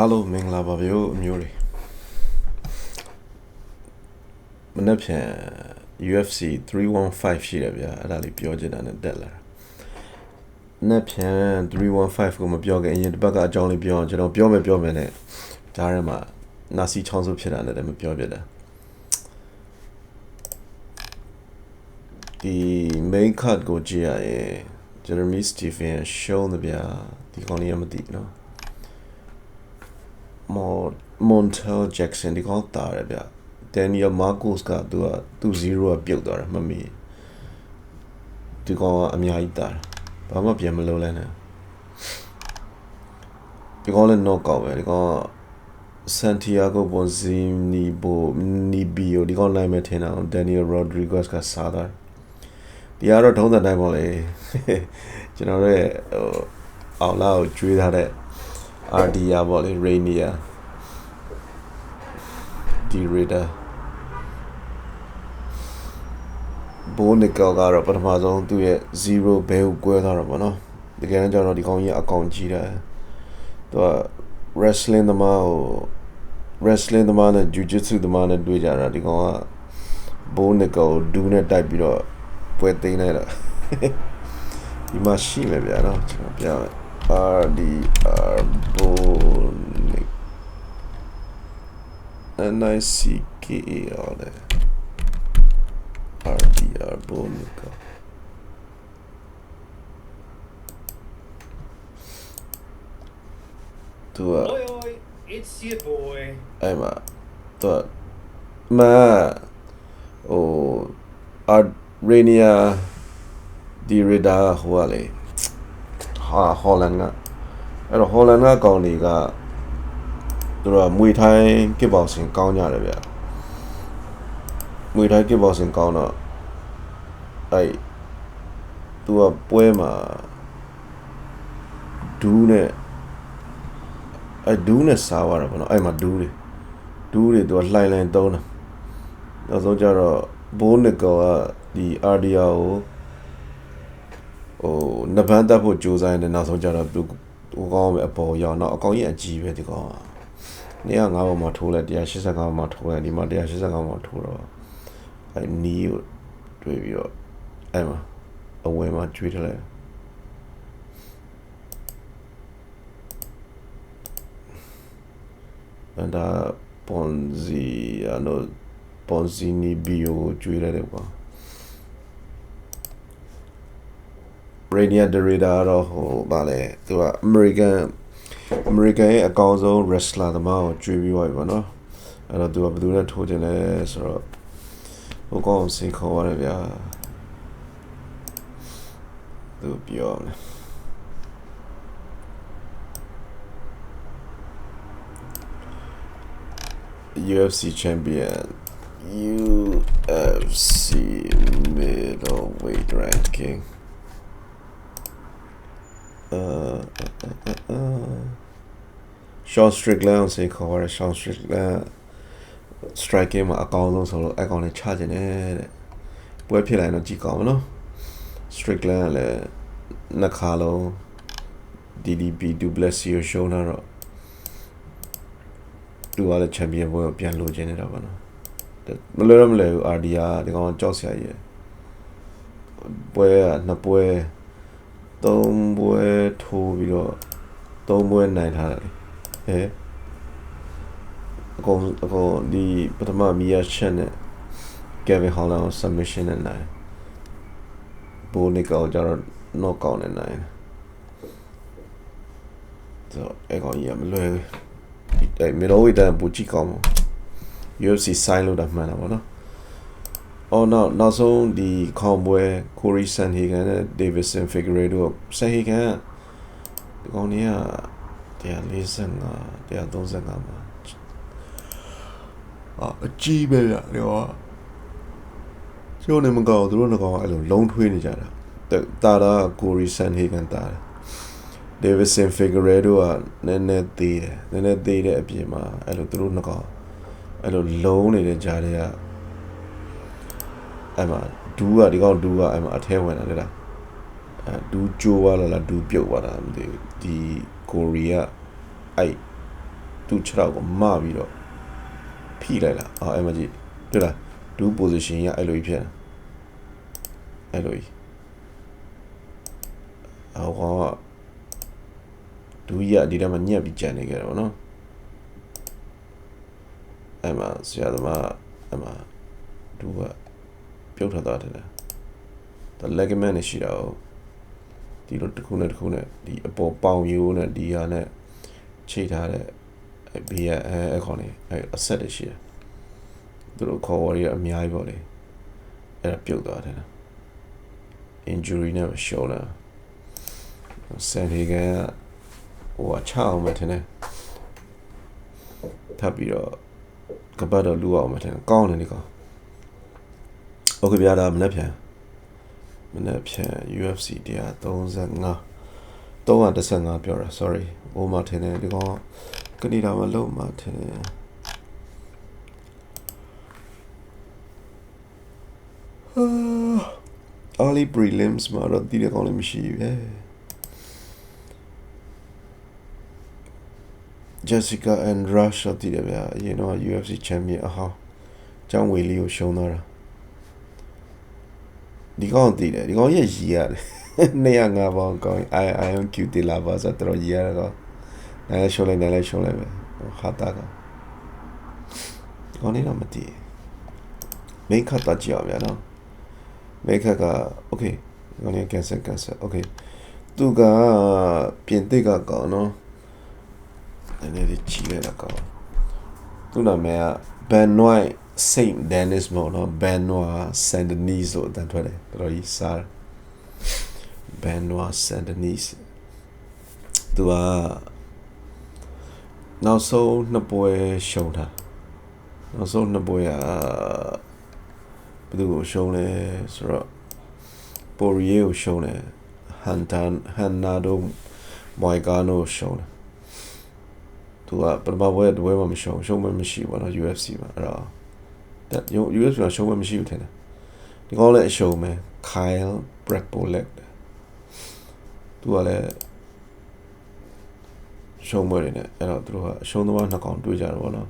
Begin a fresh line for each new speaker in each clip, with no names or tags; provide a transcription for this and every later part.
အားလုံးမင်္ဂလာပါဗျို့အမျိုးတွေမနေ့ဖြန် UFC 315ရှိတယ်ဗျာအဲ့ဒါလေးပြောချင်တာနဲ့တက်လာတာမနေ့ဖြန်315ကိုမပြောခင်အရင်တစ်ပတ်ကအကြောင်းလေးပြောအောင်ကျွန်တော်ပြောမယ်ပြောမယ်နဲ့ဒါရဲမှာနာစီချောင်းစုဖြစ်တာနဲ့လည်းမပြောပြတာဒီ main card ကိုကြည့်ရရင် Jeremy Stephen ရှုံးတယ်ဗျာဒီကောင်လေးမသိ ဘူးနော် Mon Montel Jackson ဒီကောင်တာရဗျ Daniel Marcos ကသူကသူ0ကပြုတ်သွားတာမမီဒီကောင်ကအများကြီးတာဘာမှပြန်မလုပ်လဲနဲ့ဒီကောင်လည်း knock out ပဲဒီကောင်က Santiago Bonzinibo Nibio ဒီကောင်နိုင်မယ်ထင်တာ Daniel Rodriguez ကစားတာဒီကတော့ထုံးတဲ့တိုင်းပေါ့လေကျွန်တော်ရဲ့ဟိုအောင်လာကိုကျွေးထားတဲ့ RDR ပေါ့လေ Rainier D Raider ဘိုးနစ်ကောကတော့ပထမဆုံးသူ့ရဲ့0ဘဲကိုကွဲသွားတော့ဗောနော်တကယ်တော့ကျွန်တော်ဒီကောင်ကြီးအကောင်ကြီးတယ်သူက wrestling သမားဟို wrestling သမားနဲ့ jiu-jitsu သမားနဲ့တွေ့ကြတာဒီကောင်ကဘိုးနစ်ကောဒူးနဲ့တိုက်ပြီးတော့ပွဲသိမ်းလိုက်တာဒီမှာရှိမယ်ဗျာနော်ကျွန်တော်ပြမယ် RDR Bonic N I C K A R RDR Bonic သူက
Oi, oi, it's your boy.
အဲ့မှာသူကမဟိုအာရေနီယာဒီရဒါဟိုကလေဟာဟော်လန်ကအဲ့တော့ဟော်လန်ကကောင်တွေက သူတို့ကမွေထိုင်းကစ်ဘောက်ဆင်ကောင်းကြတယ်ဗျမွေထိုင်းကစ်ဘောက်ဆင်ကောင်းတော့အဲ့သူကပွဲမှာဒူးနဲ့အဲ့ဒူးနဲ့စားသွားတာပေါ့နော်အဲ့မှာဒူးတွေဒူးတွေသူကလှိုင်လှိုင်သုံးတာနောက်ဆုံးကျတော့ဘိုးနစ်ကောကဒီ RDR ကိုဟိုနဗန်းတက်ဖို့ကြိုးစားနေနောက်ဆုံးကျတော့သူဟိုကောင်းပဲအပေါ်ရောက်တော့အကောင်ကြီးအကြီးပဲဒီကောင်က 105ပေါ်မှာထိုးလိုက်185ပေါ်မှာထိုးလိုက်ဒီမှာ185ပေါ်မှာထိုးတော့အဲနီးကိုတွေ့ပြီးတော့အဲ့မှာအဝဲမှာကျွေးထလိုက်အဲ့ဒါပွန်စီအနိုပွန်စီနီဘီယိုကျွေးလိုက်တယ်ကွာ Rainier the Raider တော့ဟိုဗာလဲသူက American American ရဲ့အကောင်းဆုံး wrestler သမားကိုကြွေးပြီးသွားပြီပေါ့နော်အဲ့တော့သူကဘယ်သူနဲ့ထိုးခြင်းလဲဆိုတော့ဟိုကောင်စိတ်ခေါ်ရတယ်ဗျာသူပြောမယ် UFC champion UFC middleweight ranking short strickland ကိုစေခေါ်ရ short strickland striking မှာအကောင်းဆုံးဆိုတော့အကောင်နဲ့ချကျင်တယ်တဲ့ပွဲဖြစ်လာရင်တော့ကြည်ကောင်းမလို့ strickland ကလည်းနှစ်ခါလုံး DDP Duplessis ကိုရှုံးတော့သူကလည်း champion ဘွဲကိုပြန်လိုချင်နေတာပါနော်မလွယ်တော့မလွယ်ဘူး RDR ဒီကောင်ကြောက်စရာကြီးရယ်ပွဲကနှစ်ပွဲ သုံးပွဲထိုးပြီးတော့သုံးပွဲနိုင်ထားတယ်ဟဲ့အကုန်အကုန်ဒီပထမမီယာချက်နဲ့ Kevin Holland ကို submission နဲ့နိုင်ဘိုးနီကောကျတော့ knockout နဲ့နိုင်ဆိုအဲ့ကောင်ကြီးကမလွယ်ဘူးအဲ့ middleweight တန်ပူကြည့်ကောင်းမှာ UFC sign လို့တာမှန်တာပေါ့နော်။ အော်နောက်နောက်ဆုံးဒီခေါင်ပွဲ Corey Sandhagen နဲ့ Davidson Figueiredo Sandhagen ဒီကောင်ကြီးက145 135မှာအာအကြီးပဲဗျဒီကကျိုးနေမကောက်သူတို့ငကောင်အဲ့လိုလုံးထွေးနေကြတာတာတာ Corey Sandhagen တာတယ် Davidson Figueiredo ကနည်းနည်းသေးတယ်နည်းနည်းသေးတဲ့အပြင်မှာအဲ့လိုသူတို့နှစ်ကောင်အဲ့လိုလုံးနေတဲ့ကြားတွေက အဲ့မှာဒူးကဒီကောင်ဒူးကအဲ့မှာအထဲဝင်လာလေလားအဲဒူးကျိုးသွားလားလားဒူးပြုတ်သွားတာမသိဘူးဒီကိုရီးယားအဲ့သူ့ခြေထောက်ကိုမပြီးတော့ဖိလိုက်လားအော်အဲ့မကြီးတွေ့လားဒူး position ရအဲ့လိုကြီးဖြစ်နေအဲ့လိုကြီးအော်ဟောဒူးရဒီထဲမှာညက်ပြီးကြံနေကြတယ်ဗောနော်အဲ့မှာဆရာသမားအဲ့မှာဒူးက ပြုတ်ထွက်သွားတယ်ဒါ ligament နဲ့ရှိတာကိုဒီလိုတစ်ခုနဲ့တစ်ခုနဲ့ဒီအပေါ်ပေါင်ရိုးနဲ့ဒီဟာနဲ့ချိတ်ထားတဲ့အဲ့ဘေးကအဲအခေါ်နေအဲ့အဆက်တွေရှိတယ်သူတို့ခေါ်ဝရရအများကြီးပေါ့လေအဲ့ဒါပြုတ်သွားတယ် injury နဲ့ရှုံးလာဆန်ဒီကန်ကဟိုအချအောင်မထင်နဲ့ထပ်ပြီးတော့ကပတ်တော့လူအောင်မထင်ကောင်းတယ်ဒီကောင် โอเคဗျာဒါမနေ့ပြန်မနေ့ပြန် UFC 135 315ပြောတာ sorry ဟိုမှာထင်တယ်ဒီကောင်ကနေဒါမှာလုံးမှာထင်တယ် early prelims မှာတော့ဒီကောင်လည်းမရှိဘူးပဲ Jessica and Rush တော့တည်တယ်ဗျာအရင်တော့ UFC champion အဟောင်းကျောင်းဝေလီကိုရှုံးသွားတာ ဒီကောင်တည်တယ်ဒီကောင်ရဲ့ရီရတယ်205ပေါင်ကောင်း I I am cute လာပါဆိုတော့ရီရတော့နိုင်လဲရှုံးလိုက်နိုင်လဲရှုံးလိုက်ပဲဟာတာကဒီကောင်လေးတော့မတည်မိန်ခတ်တော့ကြည့်အောင်ဗျာနော်မိတ်ခက်က okay ဒီကောင်လေး cancel cancel okay သူကပြင်သစ်ကကောင်းနော်နည်းနည်းလေးကြီးလိုက်တာကောင်းသူ့နာမည်က Benoit Saint Denis မို့နော် Benoit Saint Denis လို့အတန်ထွက်တယ်တော်တော်ကြီးစား Benoit Saint Denis သူကနောက်ဆုံးနှစ်ပွဲရှုံးတာနောက်ဆုံးနှစ်ပွဲကဘယ်သူကိုရှုံးလဲဆိုတော့ပိုရီယေကိုရှုံးတယ်ဟန်တန်ဟန်နာဒိုမွိုင်ကာနိုရှုံးတယ်သူကပထမပွဲတပွဲမှမရှုံးရှုံးမှမရှိဘူးနော် UFC မှာအဲ့တော့ ဒါ UFC မှာရှုံးမှမရှိဘူးထင်တယ်ဒီကောလည်းအရှုံးပဲ Kyle Brepolek သူကလည်းရှုံးပွဲတွေနဲ့အဲ့တော့သူတို့ကအရှုံးသမားနှစ်ကောင်တွေ့ကြတယ်ဗောနော်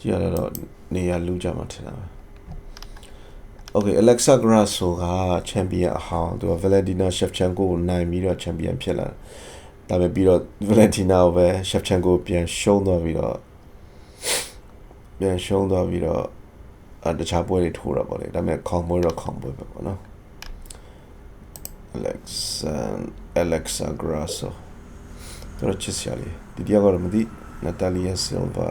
ကြည့်ရတော့နေရာလူကြမှာထင်တာပဲ Okay Alexa Grasso ကချန်ပီယံအဟောင်းသူက Valentina Shevchenko ကိုနိုင်ပြီးတော့ချန်ပီယံဖြစ်လာဒါပေမဲ့ပြီးတော့ Valentina ကိုပဲ Shevchenko ပြန်ရှုံးသွားပြီးတော့ ပြန်ရှုံးသွားပြီးတော့အတခြားပွဲတွေထိုးတာပေါ့လေဒါပေမဲ့ခေါင်းပွဲတော့ခေါင်းပွဲပဲပေါ့နော် Alexa Alexa Grasso တော့ချစ်စရာလေးဒီတရားကတော့မသိ Natalia Silva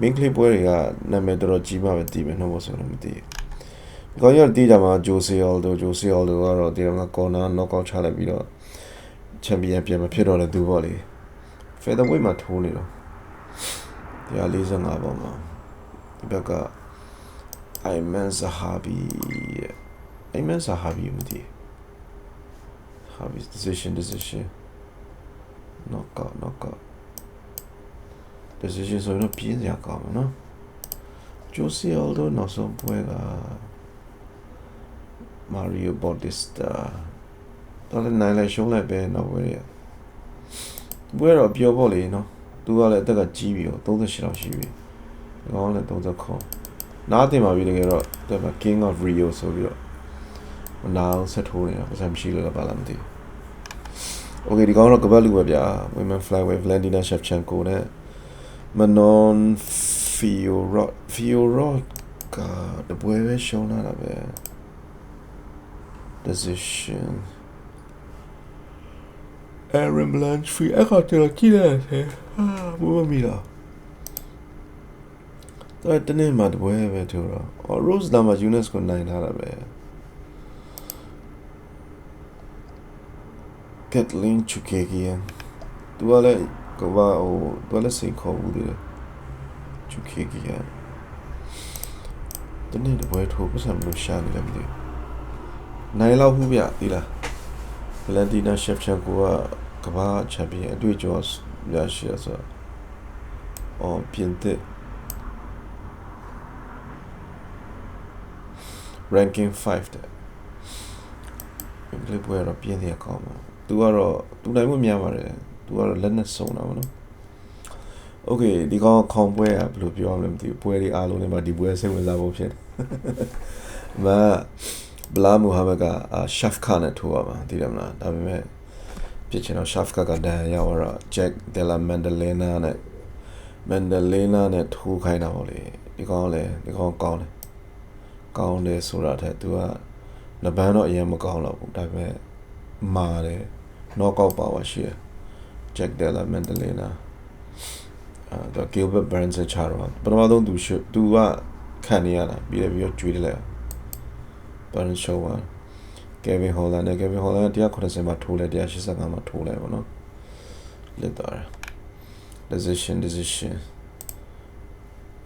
မင်းကလေးပွဲတွေကနာမည်တော်တော်ကြီးမှပဲတည်မယ်နှုတ်ဖို့ဆိုတော့မသိဘူးကောင်းရတီးကြမှာဂျိုစီအော်ဒိုဂျိုစီအော်ဒိုကတော့ဒီတော့ကကော်နာနော့အောက်ချလိုက်ပြီးတော့ချန်ပီယံပြန်မဖြစ်တော့တဲ့သူပေါ့လေဖက်ဒါဝိတ်မှာထိုးနေတော့ 145ပေါင်မှာဒီဘက်ကအိုင်မန်ဇဟာဘီအိုင်မန်ဇဟာဘီမသိဟာဘီ decision decision knockout knockout decision ဆိုတော့ပြင်းစရာကောင်းမယ်နော်ဂျိုစီအော်ဒိုနောက်ဆုံးပွဲက Mario Bautista တော်လည်းနိုင်လိုက်ရှုံးလိုက်ပဲနောက်ပွဲရပွဲတော့ပြောဖို့လေနော် သူကလည်းအသက်ကကြီးပြီတော့38လောက်ရှိပြီဒီကောင်လည်း39နားတင်ပါပြီတကယ်တော့သူက King of Rio ဆိုပြီးတော့နားဆက်ထိုးနေတာပတ်စံမရှိလို့လည်းပါလားမသိဘူး Okay ဒီကောင်တော့ကပတ်လူပဲဗျာ Women Flyweight Valentina Shevchenko နဲ့ Manon Fiorot Fiorot ကတပွဲပဲရှုံးလာတာပဲ decision Aaron Blanchfield အဲ့ကောင်ကျွန်တော်ကြည့်လိုက်တယ် ဟာဘူးမမီလားတော်တနေ့မှတပွဲပဲထိုးတော့အော် Rose လာမှာ UNESCO နိုင်ထားတာပဲ Kathleen Chukagian သူကလည်းကဘာဟိုသူကလည်းစိတ်ခေါ်ဘူးတယ် Chukagian တနေ့တပွဲထိုးပတ်စံမလို့ရှာနေတယ်မသိဘူးနိုင်လောက်ဘူးဗျဒီလား Valentina Shevchenko ကကမ္ဘာချန်ပီယံအတွေ့အကြုံ ရရှိရဆိုတော့အော်ပြင်သစ် ranking 5တဲ့ဒီပွဲတော့ပြင်းနေကောင်းမှာသူကတော့သူနိုင်မှုများပါတယ်သူကတော့လက်နဲ့စုံတာပေါ့နော် โอเคဒီကောင်ခေါင်ပွဲကဘယ်လိုပြောရမလဲမသိဘူးပွဲတွေအားလုံးနဲ့မှဒီပွဲစိတ်ဝင်စားဖို့ဖြစ်တယ်မဘလာမူဟာမက်ကရှက်ဖ်ခါနဲ့ထိုးရမှာသိတယ်မလားဒါပေမဲ့ ဖြစ်ချင်တော့ရှက်ဖ်ခါကဒန်ရောက်တော့ဂျက်ဒယ်လာမန်ဒလီနာနဲ့မန်ဒလီနာနဲ့ထိုးခိုင်းတာပေါ့လေဒီကောင်လည်းဒီကောင်ကောင်းတယ်ကောင်းတယ်ဆိုတာထက်သူကနဘန်းတော့အရင်မကောင်းတော့ဘူးဒါပေမဲ့မာတယ် knockout power ရှိတယ် Jack Della Maddalena အဲတော့ Gilbert Burns ချတော့ပထမဆုံးသူရှုသူကခံနေရတာပြီးတယ်ပြီးတော့ကျွေးတယ်လေ Burns show က Kevin Holland နဲ့ Kevin Holland က190မှာထိုးလဲ185မှာထိုးလဲပေါ့နော်လက်တော့ decision decision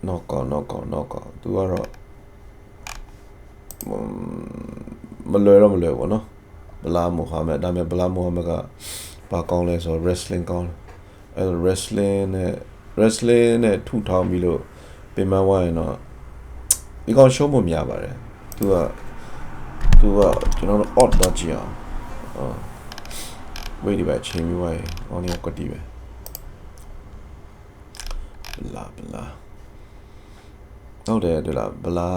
knockout knockout knockout သူကတော့မလွယ်တော့မလွယ်ဘူးနော်ဘလာမိုဟာမက်ဒါပေမဲ့ဘလာမိုဟာမက်ကဘာကောင်းလဲဆိုတော့ wrestling ကောင်းတယ်အဲ wrestling နဲ့ wrestling နဲ့ထူထောင်ပြီးလို့ပြင်မဝိုင်းတော့ဒီကောင်ရှုံးဖို့များပါတယ်သူက သူကကျွန်တော်တို့ odd တော့ကြည့်အောင်အော်ဝေးဒီပဲချိန်ပြီးဝိုင်းအောင်နေကွက်တီးပဲဘလာဘလာဟုတ်တယ်ဒီလားဘလာ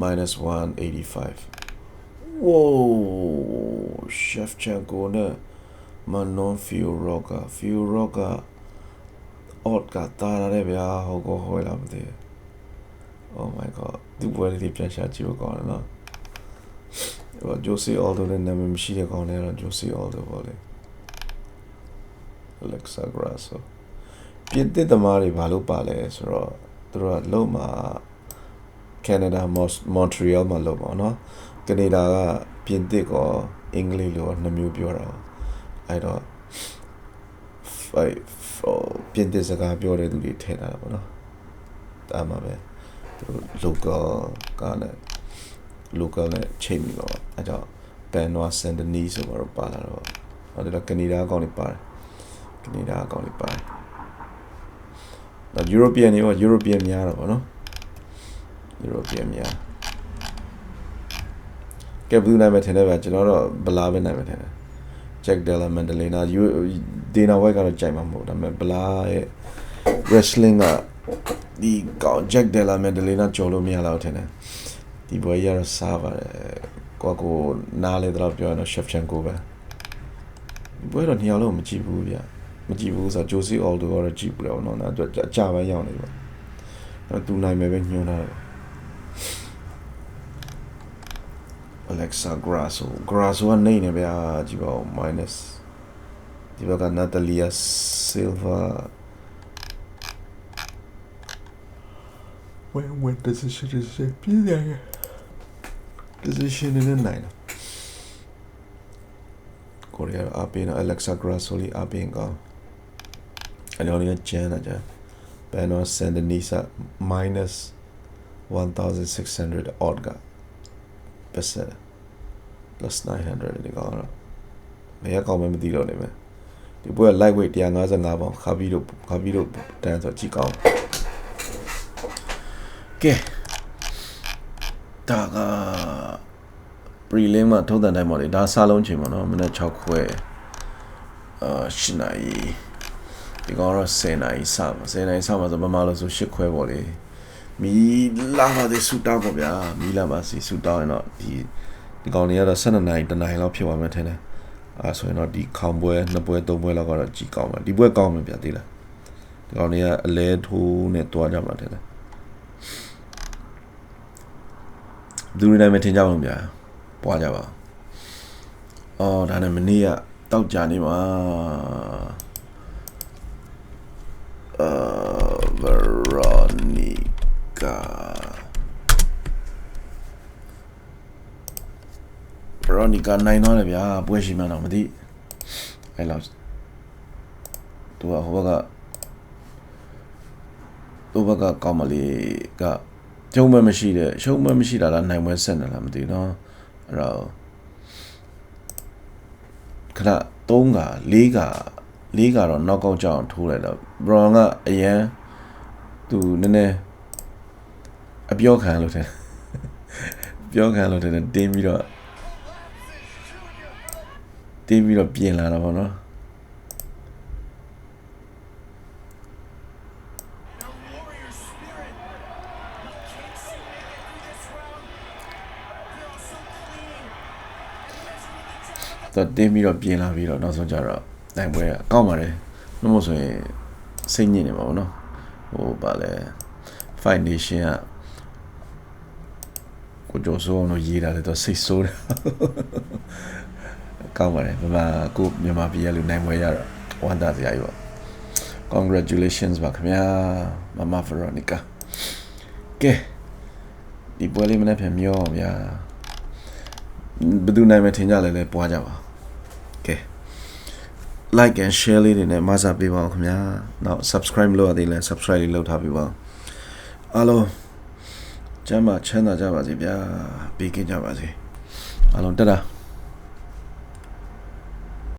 -185 Whoa, Shevchenko နဲ့ Manon Fiorok Fiorok က odd ကတာရတယ်ဗျာဟောကောဟောလာမသိဘူး Oh my god ဒီပွဲလေးပြန်ရှာကြည့်ဖို့ကောင်းတယ်နော် ဟို Jose Aldo နဲ့နာမည်မရှိတဲ့ကောင်နဲ့တော့ Jose Aldo ပေါ့လေ Alexa Grasso ပြင်သစ်သမားတွေဘာလို့ပါလဲဆိုတော့သူတို့ကလုံးမှာ Canada Montreal မှာလုံးပါနော်ကနေဒါကပြင်သစ်ကောအင်္ဂလိပ်လိုနှစ်မျိုးပြောတာအဲ့တော့ဖိုင်ပြင်သစ်စကားပြောတဲ့သူတွေထည့်ထားတာပေါ့နော်ဒါမှပဲသူ local ကလည်း local နဲ့ချိန်ပြီးတော့အဲ့ကြောင့်ဘန်နွာစန်ဒနီဆိုတော့ပါလာတော့ဟောဒီတော့ကနေဒါအကောင့်တွေပါတယ်ကနေဒါအကောင့်တွေပါတယ်တော့ European တွေရော European များတာပေါ့နော် European များကဲဘူးနိုင်မယ်ထင်တယ်ဗျကျွန်တော်တော့ဘလာပဲနိုင်မယ်ထင်တယ် Jack Della Maddalena ယူ Dana White ကတော့ကြိုက်မှာမဟုတ်ဒါပေမဲ့ဘလာရဲ့ wrestling ကဒီကောင် Jack Della Maddalena ကြော်လို့မရတော့ထင်တယ် ဒီဘွဲရတော့စားပါတယ်ကိုကိုနားလေတော့ပြောရတော့ Shevchenko ပဲဒီဘွဲတော့နှစ်ယောက်လုံးမကြည့်ဘူးဗျမကြည့်ဘူးဆိုတော့ Josie Aldo ကတော့ကြည့်ဘူးတော့နော်အဲ့အကြပဲရောက်နေပါတော့သူနိုင်မယ်ပဲညွှန်းတာ Alexa Grasso Grasso ကနေနေဗျာကြည့်ပါဦး minus ဒီဘက်က Natalia Silva when when decision is ပြည်တယ် decision နဲ့နိုင်တာကိုရီးယားအပင်း Alexa Grasso လေးအပင်းကောအဲ့တော့လည်းကျန်တာကြာဘန်နော် Sandinisa minus 1600 odd က percent plus 900ဒီကောင်တော့မရကောင်းမှမသိတော့နေမယ်ဒီပွဲ lightweight 155ပေါင်ခါပြီးတော့ခါပြီးတော့တန်းဆိုကြည့်ကောင်းကဲ ဒါက prelim မှာထုံးတန်တိုင်းပါလေဒါစားလုံးချိန်ပါနော်မနေ့6ခွဲအာ8နာရီဒီကောင်တော့10နာရီစပါ10နာရီစပါဆိုမမလို့ဆို8ခွဲပေါ့လေမီလာပါသေးဆူတောင်းပေါ့ဗျာမီလာပါစီဆူတောင်းရင်တော့ဒီဒီကောင်တွေကတော့12နိုင်တနိုင်လောက်ဖြစ်သွားမှထင်တယ်အဲဆိုရင်တော့ဒီခေါင်ပွဲနှစ်ပွဲသုံးပွဲလောက်ကတော့ကြီးကောင်းမှာဒီပွဲကောင်းမှာပြသေးလားဒီကောင်တွေကအလဲထိုးနဲ့တွားကြမှာထင်တယ် ဒူရီနိုင်မထင်ကြဘူးဗျာပွားကြပါအော်ဒါနဲ့မနေ့ကတောက်ကြနေမှာအာဗရောနီကာဗရောနီကာနိုင်သွားတယ်ဗျာပွဲရှိမှန်းတော့မသိအဲ့လောက်သူကဟိုဘက်ကသူဘက်ကကောင်းမလေးက ကျုံမမရှိတဲ့ရှုံးမမရှိတာလားနိုင်ပွဲဆက်နေလားမသိဘူးနော်အဲ့တော့ခဏ3က4က4ကတော့ knockout ကြောင်ထိုးလိုက်တော့ Brown ကအရန်သူနည်းနည်းအပြောခံလို့တယ်ပြောခံလို့တယ်တင်းပြီးတော့တင်းပြီးတော့ပြင်လာတာပေါ့နော်
This is your boy.
ကဲဒါက Brilliant မှာထုံးတဲ့တိုင်းပေါ့လေဒါဆာလုံးချိန်ပေါ့နော်မနေ့6ခွဲအာ8နာရီဒီကောင်တော့10နာရီစပါ10နာရီစပါဆိုမမလို့ဆို8ခွဲပေါ့လေမီလာပါစီဆူတောင်းတော့တင်းပြီးတော့ပြင်လာပြီးတော့နောက်ဆုံးကျတော့နိုင်ပွဲကကောက်ပါတယ်နှမို့ဆိုရင်စိတ်ညစ်နေမှာပေါ့နော်ဟိုဗာလဲ Fight Nation ကကိုကျော်စိုးအောင်လို့ရေးတာလေတော့စိတ်ဆိုးတယ်ကောက်ပါတယ်ဘာမှကိုမြန်မာပြည်ရလူနိုင်ပွဲရတော့ဝမ်းသာစရာကြီးပေါ့ congratulations ပါခင်ဗျာမမဖရိုနီကာကဲဒီပွဲလေးမနေ့ပြန်မျောအောင်ဗျာဘယ်သူနိုင်မယ်ထင်ကြလဲလဲပွားကြပါကဲ like and share လေးတွေနဲ့မဆာပေးပါအောင်ခင်ဗျာနောက် subscribe လုပ်ရသေးလဲ subscribe လေးလုပ်ထားပေးပါအောင်အားလုံးကျမ်းမာချမ်းသာကြပါစေဗျာပေးကင်းကြပါစေအားလုံးတက်တာ